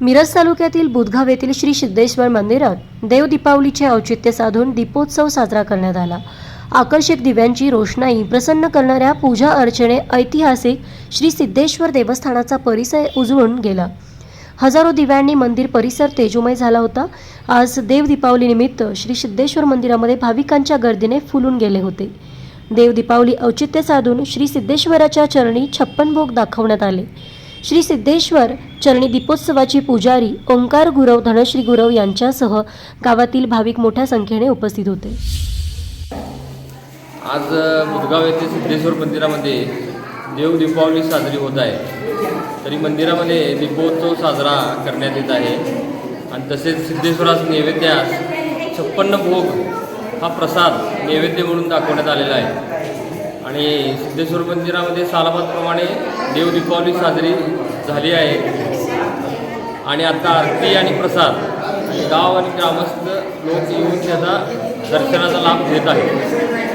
मिरज तालुक्यातील बुधगाव येथील श्री सिद्धेश्वर मंदिरात देव दीपावलीचे औचित्य साधून दीपोत्सव साजरा करण्यात आला. आकर्षक दिव्यांची रोषणाई प्रसन्न करणाऱ्या पूजा अर्चने ऐतिहासिक श्री सिद्धेश्वर देवस्थानाचा परिसर उजळून गेला. हजारो दिव्यांनी मंदिर परिसर तेजोमय झाला होता. आज देव दीपावलीनिमित्त श्री सिद्धेश्वर मंदिरामध्ये भाविकांच्या गर्दीने फुलून गेले होते. देव दीपावली औचित्य साधून श्री सिद्धेश्वराच्या चरणी छप्पन भोग दाखवण्यात आले. श्री सिद्धेश्वर चरणी दीपोत्सवाची पुजारी ओंकार गुरव धनश्री गुरव यांच्यासह गावातील भाविक मोठ्या संख्येने उपस्थित होते. आज अ, बुधगाव येथे सिद्धेश्वर मंदिरामध्ये देव दीपावली साजरी होत आहे. तरी मंदिरामध्ये दीपोत्सव साजरा करण्यात येत आहे. आणि तसेच सिद्धेश्वरास नैवेद्यास छप्पन्न भोग हा प्रसाद नैवेद्य म्हणून दाखवण्यात आलेला आहे. आणि सिद्धेश्वर मंदिरामध्ये सालाबादप्रमाणे देव दीपावली साजरी झाली आहे. आणि आता आरती आणि प्रसाद गाव आणि ग्रामस्थ लोक येऊन त्याचा दर्शनाचा लाभ घेत आहेत.